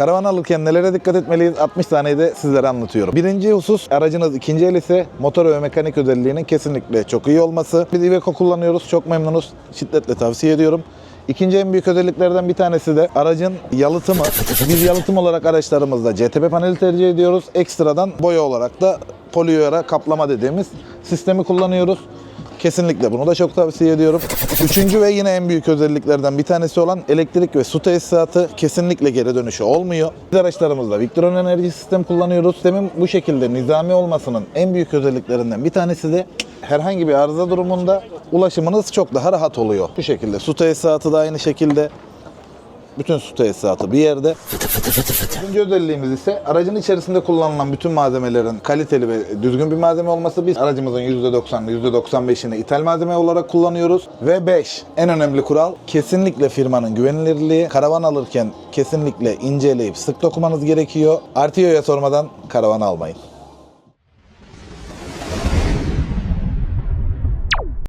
Karavan alırken nelere dikkat etmeliyiz? 60 taneyi de sizlere anlatıyorum. Birinci husus aracınız ikinci el ise motor ve mekanik özelliğinin kesinlikle çok iyi olması. Biz Iveco kullanıyoruz. Çok memnunuz. Şiddetle tavsiye ediyorum. İkinci en büyük özelliklerden bir tanesi de aracın yalıtımı. Biz yalıtım olarak araçlarımızda CTP paneli tercih ediyoruz. Ekstradan boya olarak da poliyora kaplama dediğimiz sistemi kullanıyoruz. Kesinlikle bunu da çok tavsiye ediyorum. Üçüncü ve yine en büyük özelliklerden bir tanesi olan elektrik ve su tesisatı kesinlikle geri dönüşü olmuyor. Biz araçlarımızda Victron enerji sistem kullanıyoruz. Sistemin bu şekilde nizami olmasının en büyük özelliklerinden bir tanesi de herhangi bir arıza durumunda ulaşımınız çok daha rahat oluyor. Bu şekilde su tesisatı da aynı şekilde bütün su tesisatı bir yerde. Üçüncü özelliğimiz ise aracın içerisinde kullanılan bütün malzemelerin kaliteli ve düzgün bir malzeme olması. Biz aracımızın %90'ını, %95'ini ithal malzeme olarak kullanıyoruz. Ve 5. En önemli kural kesinlikle firmanın güvenilirliği. Karavan alırken kesinlikle inceleyip sık dokumanız gerekiyor. Artıyo'ya sormadan karavan almayın.